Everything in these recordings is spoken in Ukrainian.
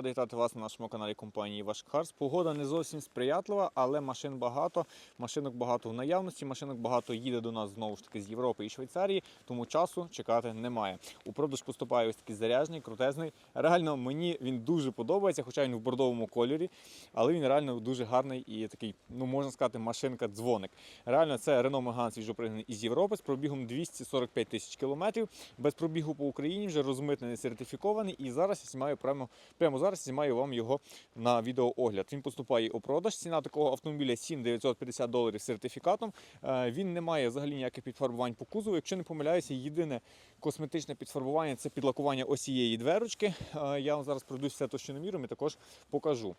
радий вітати вас на нашому каналі компанії Ваш Карс. Погода не зовсім сприятлива, але машин багато. Машинок багато в наявності. Машинок багато їде до нас знову ж таки з Європи і Швейцарії, тому часу чекати немає. У продаж поступає ось такий заряжний, крутезний. Реально мені він дуже подобається, хоча він в бордовому кольорі, але він реально дуже гарний і такий, ну можна сказати, машинка дзвоник. Реально, це Renault Megane свіжопригнаний із Європи з пробігом 245 тисяч кілометрів. Без пробігу по Україні вже розмитнений, сертифікований. І зараз я знімаю прямо, прямо зараз знімаю вам його на відеоогляд. Він поступає у продаж. Ціна такого автомобіля 7950 доларів з сертифікатом. Е, Він не має взагалі ніяких підфарбувань по кузову. Якщо не помиляюся, єдине косметичне підфарбування це підлакування осієї дверочки. Е, Я вам зараз пройдусь все товщиноміром і також покажу.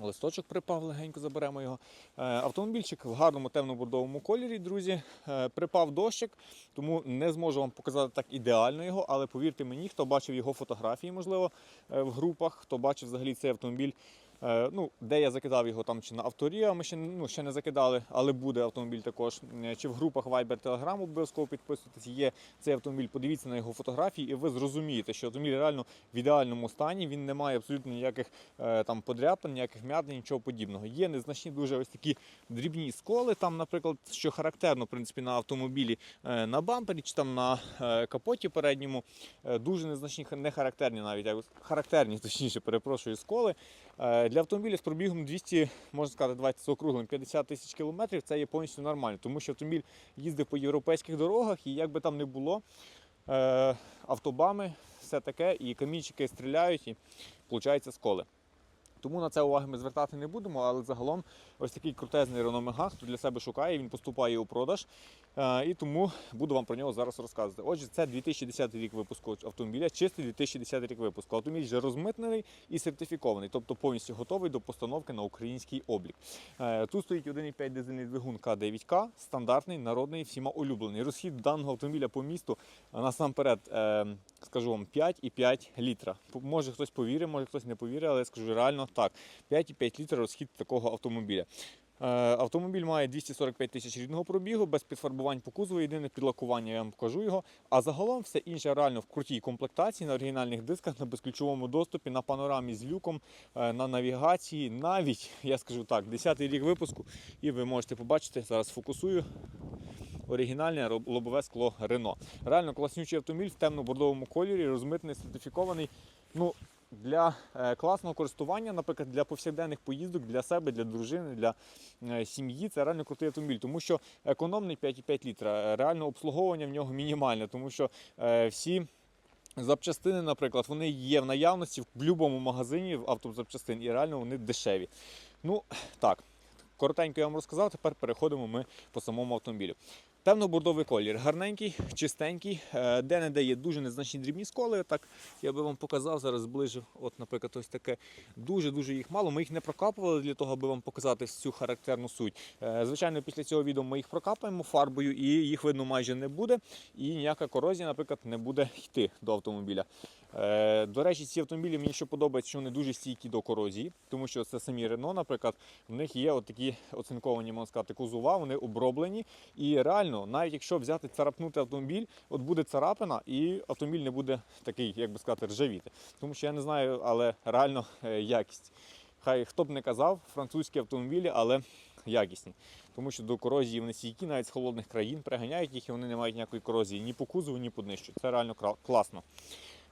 Листочок припав, легенько заберемо його. Е, Автомобільчик в гарному темно-бордовому кольорі, друзі. Е, Припав дощик, тому не зможу вам показати так ідеально його, але повірте мені, хто бачив його фотографії, можливо, е, в групах, хто бачив взагалі цей автомобіль. Е, Ну, де я закидав його там чи на авторія, ми ще, ну, ще не закидали, але буде автомобіль також. Е, Чи в групах Viber Telegram обов'язково підписуйтесь. Є цей автомобіль, подивіться на його фотографії, і ви зрозумієте, що автомобіль реально в ідеальному стані. Він не має абсолютно ніяких е, там подряпин, ніяких вмятин, нічого подібного. Є незначні дуже ось такі дрібні сколи. Там, наприклад, що характерно в принципі на автомобілі на бампері чи там на капоті передньому. Дуже незначні, не характерні навіть, а характерні, точніше, перепрошую, сколи. Для автомобіля з пробігом 200, можна сказати, давайте з округлим 50 тисяч кілометрів, це є повністю нормально, тому що автомобіль їздив по європейських дорогах, і як би там не було, е, автобами, все таке, і камінчики стріляють, і виходить сколи. Тому на це уваги ми звертати не будемо, але загалом ось такий крутезний Renault Megane, хто для себе шукає, він поступає у продаж. Е, І тому буду вам про нього зараз розказувати. Отже, це 2010 рік випуску автомобіля, чистий 2010 рік випуску. Автомобіль вже розмитнений і сертифікований, тобто повністю готовий до постановки на український облік. Е, Тут стоїть 1,5 дизельний двигун К9К, стандартний, народний, всіма улюблений. Розхід даного автомобіля по місту е, насамперед, скажу вам, 5,5 літра. Може хтось повірить, може хтось не повірить, але я скажу реально так. 5,5 літра розхід такого автомобіля. Е, Автомобіль має 245 тисяч рідного пробігу, без підфарбувань по кузову, єдине підлакування, я вам покажу його. А загалом все інше реально в крутій комплектації, на оригінальних дисках, на безключовому доступі, на панорамі з люком, е, на навігації. Навіть, я скажу так, 10-й рік випуску, і ви можете побачити, зараз фокусую. Оригінальне лобове скло Рено. Реально класнючий автомобіль в темно-бордовому кольорі, розмитний, сертифікований. Ну, для е, класного користування, наприклад, для повсякденних поїздок, для себе, для дружини, для е, сім'ї, це реально крутий автомобіль, тому що економний 5,5 літра. Е, Реально обслуговування в нього мінімальне, тому що всі. Запчастини, наприклад, вони є в наявності в будь-якому магазині автозапчастин і реально вони дешеві. Ну так, коротенько я вам розказав, тепер переходимо ми по самому автомобілю. Темно-бордовий колір, гарненький, чистенький, е, де-не-де є дуже незначні дрібні сколи. Так я би вам показав зараз зближу. От, наприклад, ось таке. Дуже-дуже їх мало. Ми їх не прокапували для того, аби вам показати всю характерну суть. Е, Звичайно, після цього відео ми їх прокапаємо фарбою, і їх видно майже не буде. І ніяка корозія, наприклад, не буде йти до автомобіля. Е, До речі, ці автомобілі мені що подобається, що вони дуже стійкі до корозії, тому що це самі Рено, наприклад, в них є от такі оцинковані, можна сказати, кузова, вони оброблені. І реально, навіть якщо взяти царапнути автомобіль, от буде царапина, і автомобіль не буде такий, як би сказати, ржавіти. Тому що я не знаю, але реально е, якість. Хай хто б не казав, французькі автомобілі, але якісні. Тому що до корозії вони стійкі, навіть з холодних країн приганяють їх, і вони не мають ніякої корозії ні по кузову, ні по днищу. Це реально класно.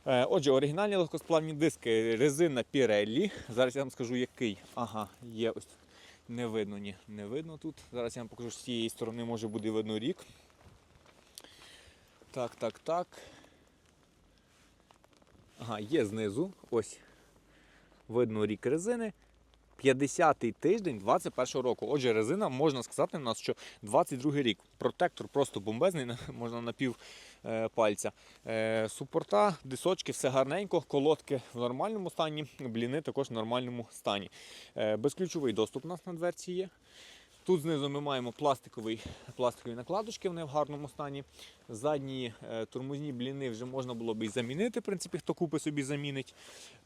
Е, Отже, оригінальні легкосплавні диски, резина Pirelli. Зараз я вам скажу, який. Ага, є ось. Не видно, ні, не видно тут. Зараз я вам покажу, з цієї сторони може буде видно рік. Так, так, так. Ага, є знизу. Ось. Видно рік резини. 50-й тиждень 21 року. Отже, резина можна сказати у нас, що 22-й рік. Протектор просто бомбезний, можна на пів е, пальця. Е, супорта, дисочки, все гарненько, колодки в нормальному стані, бліни також в нормальному стані. Е, безключовий доступ у нас на дверці є. Тут знизу ми маємо пластиковий, пластикові накладочки, вони в гарному стані. Задні е, тормозні бліни вже можна було б і замінити. В принципі, хто купить собі замінить.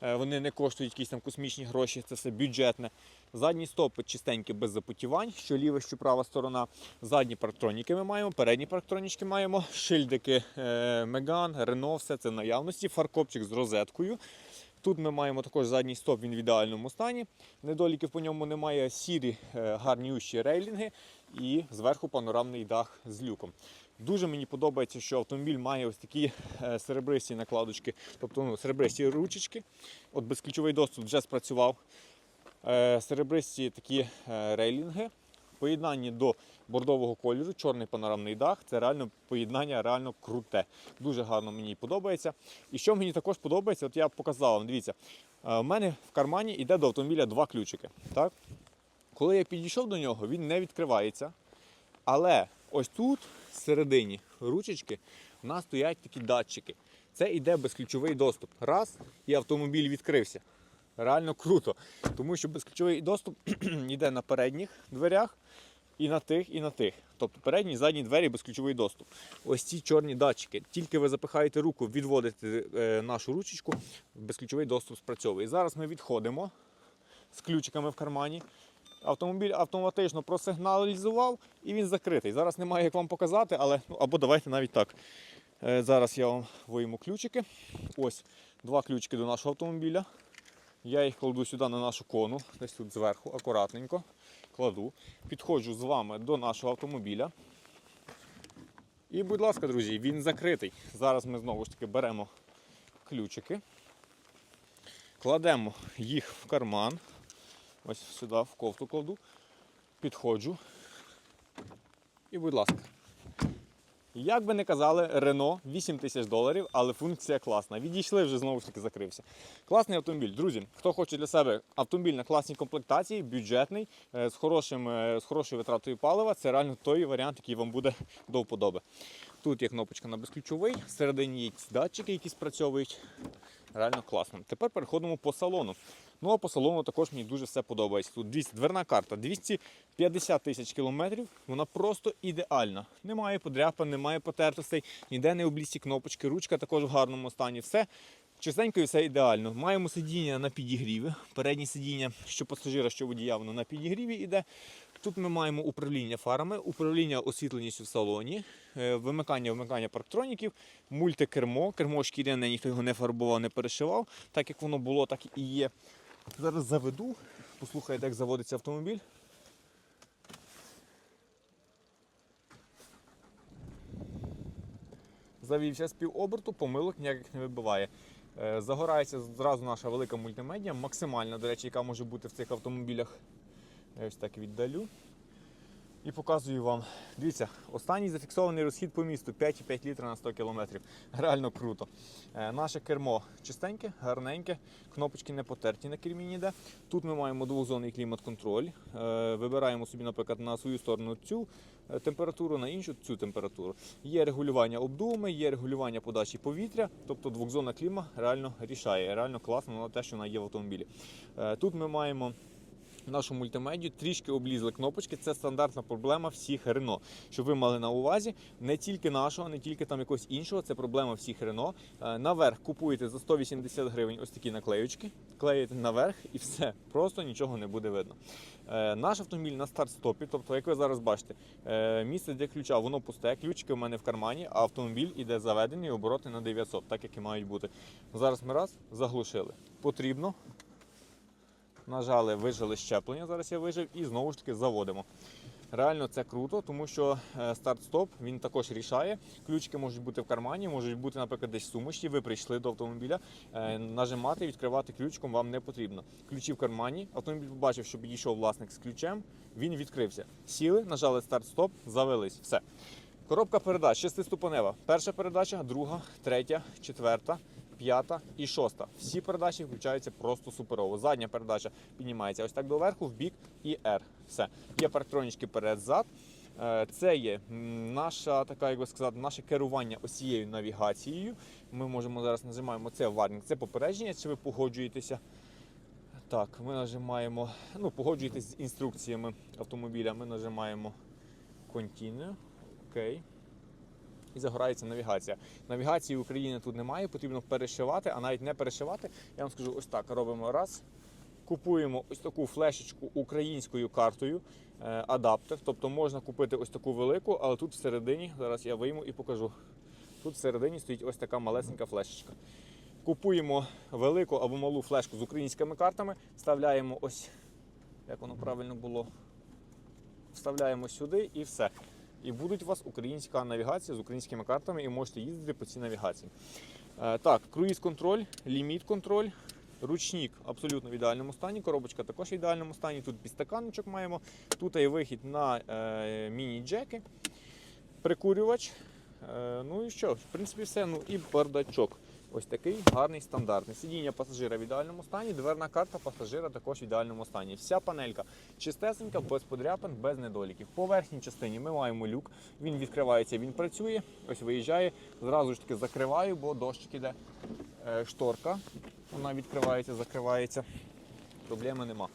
Е, вони не коштують якісь там космічні гроші, це все бюджетне. Задні стопи чистенькі без запотівань, що ліва, що права сторона. Задні парктроніки ми маємо, передні парктронічки маємо, шильдики е, Megane, Renault, все це наявності, фаркопчик з розеткою. Тут ми маємо також задній стоп, він в ідеальному стані. Недоліків по ньому немає. Сірі е, гарнющі рейлінги і зверху панорамний дах з люком. Дуже мені подобається, що автомобіль має ось такі е, серебристі накладочки, тобто ну, серебристі ручечки. От безключовий доступ вже спрацював. Е, Серебристі такі рейлінги. Поєднання до бордового кольору, чорний панорамний дах. Це реально поєднання реально круте. Дуже гарно мені подобається. І що мені також подобається, от я показав вам, дивіться, е, в мене в кармані йде до автомобіля два ключики. Так? Коли я підійшов до нього, він не відкривається. Але ось тут, всередині ручечки, у нас стоять такі датчики. Це йде безключовий доступ. Раз, і автомобіль відкрився. Реально круто. Тому що безключовий доступ йде на передніх дверях, і на тих, і на тих. Тобто передні і задні двері безключовий доступ. Ось ці чорні датчики. Тільки ви запихаєте руку, відводите е, нашу ручечку, безключовий доступ спрацьовує. Зараз ми відходимо з ключиками в кармані. Автомобіль автоматично просигналізував і він закритий. Зараз немає як вам показати, але ну, або давайте навіть так. Е, Зараз я вам вийму ключики. Ось два ключики до нашого автомобіля. Я їх кладу сюди на нашу кону, десь тут зверху, акуратненько. Кладу. Підходжу з вами до нашого автомобіля. І, будь ласка, друзі, він закритий. Зараз ми знову ж таки беремо ключики, кладемо їх в карман. Ось сюди в кофту кладу. Підходжу. І, будь ласка. Як би не казали, Рено 8 тисяч доларів, але функція класна. Відійшли вже знову ж таки закрився. Класний автомобіль. Друзі, хто хоче для себе автомобіль на класній комплектації, бюджетний, е, з, хорошим, е, з хорошою витратою палива, це реально той варіант, який вам буде до вподоби. Тут є кнопочка на безключовий, всередині є датчики, які спрацьовують. Реально класно. Тепер переходимо по салону. Ну а по салону також мені дуже все подобається. Тут 200, дверна карта 250 тисяч кілометрів. Вона просто ідеальна. Немає подряпин, немає потертостей, ніде не облізті кнопочки, ручка також в гарному стані. Все чистенько і все ідеально. Маємо сидіння на підігріві. Переднє сидіння, що пасажира, що водія, воно на підігріві йде. Тут ми маємо управління фарами, управління освітленістю в салоні, е, вимикання вимикання парктроніків, мультикермо, кермо шкіряне, ніхто його не фарбував, не перешивав. Так як воно було, так і є. Зараз заведу, послухайте, як заводиться автомобіль. Завівся з півоберту, помилок ніяких не вибиває. Е, Загорається зразу наша велика мультимедія, максимальна, до речі, яка може бути в цих автомобілях. Я ось так віддалю. І показую вам. Дивіться, останній зафіксований розхід по місту 5,5 літра на 100 км. Реально круто. Е, наше кермо чистеньке, гарненьке, кнопочки не потерті на кермі ніде. Тут ми маємо двохзонний клімат-контроль. Е, вибираємо собі, наприклад, на свою сторону цю е, температуру, на іншу цю температуру. Є регулювання обдуми, є регулювання подачі повітря, тобто двохзонна кліма реально рішає. Реально класно на те, що вона є в автомобілі. Тут ми маємо нашу мультимедію трішки облізли кнопочки. Це стандартна проблема всіх Рено. Щоб ви мали на увазі, не тільки нашого, не тільки там якогось іншого, це проблема всіх Рено. Е, Наверх купуєте за 180 гривень ось такі наклеючки, клеїте наверх і все, просто нічого не буде видно. Е, Наш автомобіль на старт-стопі, тобто, як ви зараз бачите, е, місце для ключа воно пусте, ключики в мене в кармані, а автомобіль іде заведений обороти на 900, так як і мають бути. Зараз ми раз заглушили. Потрібно нажали, вижили щеплення. Зараз я вижив і знову ж таки заводимо. Реально це круто, тому що е, старт-стоп він також рішає. Ключики можуть бути в кармані, можуть бути, наприклад, десь в сумочці. Ви прийшли до автомобіля. е, Нажимати, відкривати ключиком вам не потрібно. Ключі в кармані. Автомобіль побачив, що підійшов власник з ключем. Він відкрився. Сіли, нажали старт-стоп, завелись. Все. Коробка передач шестиступенева. Перша передача, друга, третя, четверта, п'ята і шоста. Всі передачі включаються просто суперово. Задня передача піднімається ось так доверху, в бік і R. Все. Є парктронічки перед-зад. Е, Це є наша така, як би сказати, наше керування осією навігацією. Ми можемо зараз нажимаємо це варнінг, це попередження, чи ви погоджуєтеся. Так, ми нажимаємо, ну, погоджуєтесь з інструкціями автомобіля. Ми нажимаємо Continue. Окей. І загорається навігація. Навігації в Україні тут немає, потрібно перешивати, а навіть не перешивати. Я вам скажу ось так: робимо раз. Купуємо ось таку флешечку українською картою, е, адаптер. Тобто можна купити ось таку велику, але тут всередині, зараз я вийму і покажу. Тут всередині стоїть ось така малесенька флешечка. Купуємо велику або малу флешку з українськими картами, вставляємо ось, як воно правильно було, вставляємо сюди і все. І будуть у вас українська навігація з українськими картами, і можете їздити по цій навігації. Е, так, круїз-контроль, ліміт-контроль, ручник абсолютно в ідеальному стані, коробочка також в ідеальному стані. Тут підстаканничок маємо. Тут є вихід на е, міні-джеки, прикурювач. Е, ну і що, в принципі, все. Ну і бардачок. Ось такий гарний стандартний. Сидіння пасажира в ідеальному стані, дверна карта пасажира також в ідеальному стані. Вся панелька чистесенька, без подряпин, без недоліків. По верхній частині ми маємо люк, він відкривається, він працює, ось виїжджає. Зразу ж таки закриваю, бо дощик іде. Е, Шторка, вона відкривається, закривається. Проблеми нема.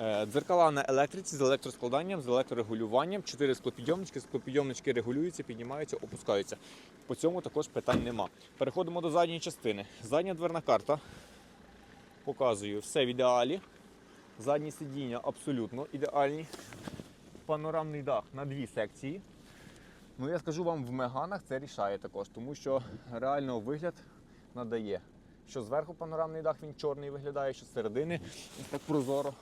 Е, Дзеркала на електриці з електроскладанням, з електрорегулюванням. Чотири склопідйомнички, склопідйомнички регулюються, піднімаються, опускаються. По цьому також питань нема. Переходимо до задньої частини. Задня дверна карта. Показую все в ідеалі. Задні сидіння абсолютно ідеальні. Панорамний дах на дві секції. Ну я скажу вам, в меганах це рішає також, тому що реально вигляд надає. Що зверху панорамний дах він чорний виглядає, що з середини так прозоро.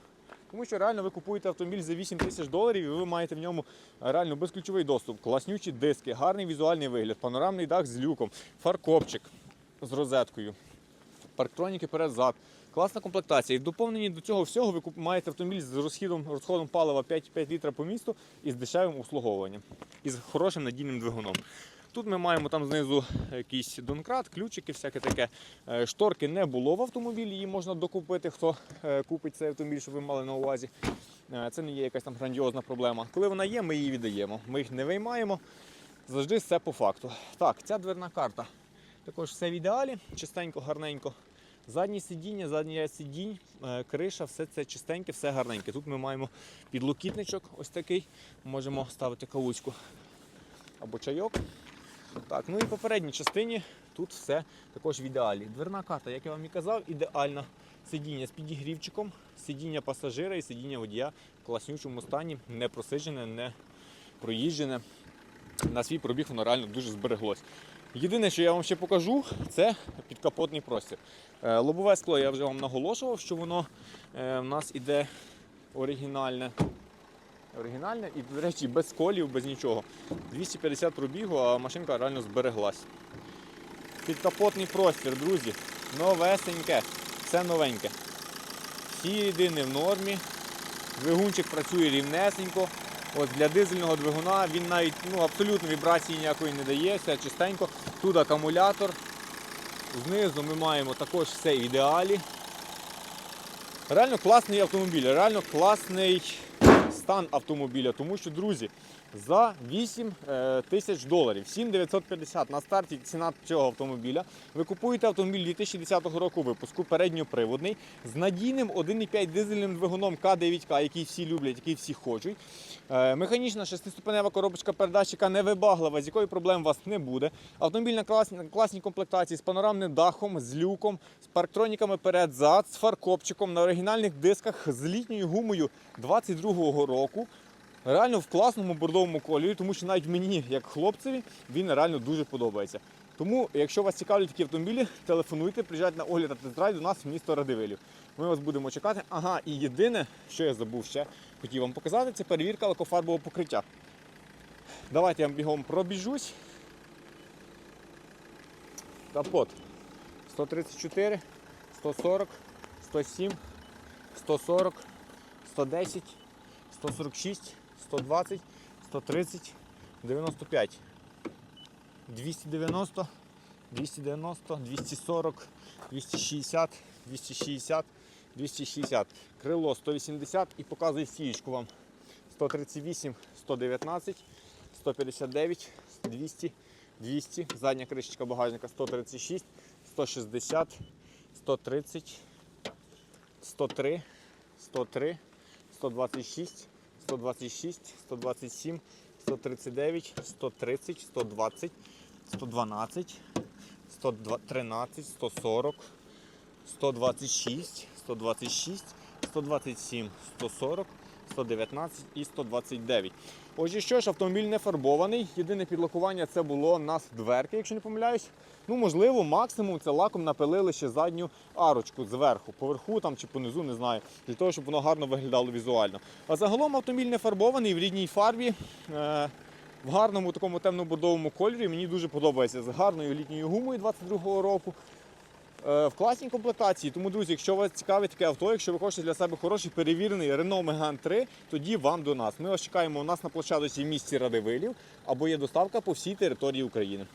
Тому що реально ви купуєте автомобіль за 8 тисяч доларів і ви маєте в ньому реально безключовий доступ, класнючі диски, гарний візуальний вигляд, панорамний дах з люком, фаркопчик з розеткою, парктроніки перед-зад. Класна комплектація. І в доповненні до цього всього ви маєте автомобіль з розхідом, розходом палива 5,5 літра по місту і з дешевим обслуговуванням, і з хорошим надійним двигуном. Тут ми маємо там знизу якийсь донкрат, ключики, всяке таке. Е, Шторки не було в автомобілі, її можна докупити, хто е, купить цей автомобіль, щоб ви мали на увазі. Е, Це не є якась там грандіозна проблема. Коли вона є, ми її віддаємо. Ми їх не виймаємо. Завжди все по факту. Так, ця дверна карта. Також все в ідеалі, чистенько, гарненько. Задні сидіння, задній сидінь, криша, все це чистеньке, все гарненьке. Тут ми маємо підлокітничок ось такий. Можемо ставити кавучку або чайок. Так, ну і в попередній частині тут все також в ідеалі. Дверна карта, як я вам і казав, ідеальна. Сидіння з підігрівчиком, сидіння пасажира і сидіння водія в класнючому стані, не просиджене, не проїжджене. На свій пробіг воно реально дуже збереглось. Єдине, що я вам ще покажу, це підкапотний простір. Е, Лобове скло я вже вам наголошував, що воно е, в нас іде оригінальне. Оригінальне і, до речі, без колів, без нічого. 250 пробігу, а машинка реально збереглась. Підкапотний простір, друзі. Новесеньке, все новеньке. Всі рідини в нормі. Двигунчик працює рівнесенько. Ось для дизельного двигуна він навіть ну, абсолютно вібрації ніякої не дає, все чистенько. Тут акумулятор. Знизу ми маємо також все ідеалі. Реально класний автомобіль, реально класний стан автомобіля, тому що, друзі, за 8 е, тисяч доларів, 7950 на старті ціна цього автомобіля. Ви купуєте автомобіль 2010 року випуску, передньоприводний, з надійним 1,5 дизельним двигуном К9К, який всі люблять, який всі хочуть. Е, механічна шестиступенева коробочка передач, яка невибаглива, з якої проблем у вас не буде. Автомобіль на класній комплектації з панорамним дахом, з люком, з парктроніками перед-зад, з фаркопчиком на оригінальних дисках з літньою гумою 22-го року. Реально в класному бордовому кольорі, тому що навіть мені, як хлопцеві, він реально дуже подобається. Тому, якщо вас цікавлять такі автомобілі, телефонуйте, приїжджайте на огляд та тест-драйв до нас в місто Радивилів. Ми вас будемо чекати. Ага, і єдине, що я забув ще, хотів вам показати, це перевірка лакофарбового покриття. Давайте я бігом пробіжусь. Капот 134, 140, 107, 140, 110, 146, 120, 130, 95, 290, 290, 240, 260, 260, 260. Крило 180 і показує сієчку вам 138, 119, 159, 200, 200. Задня кришечка багажника 136, 160, 130, 103, 103, 126, 126, 127, 139, 130, 120, 112, 113, 140, 126, 126, 127, 140, 119 і 129. Отже, що ж, автомобіль не фарбований. Єдине підлакування це було на дверки, якщо не помиляюсь. Ну, можливо, максимум це лаком напилили ще задню арочку зверху, поверху там чи понизу, не знаю, для того, щоб воно гарно виглядало візуально. А загалом автомобіль не фарбований в рідній фарбі. Е- в гарному такому темно-бордовому кольорі. Мені дуже подобається з гарною літньою гумою 22-го року. Е, В класній комплектації. Тому, друзі, якщо вас цікавить таке авто, якщо ви хочете для себе хороший перевірений Renault Megane 3, тоді вам до нас. Ми вас чекаємо у нас на площадці в місті Радивилів або є доставка по всій території України.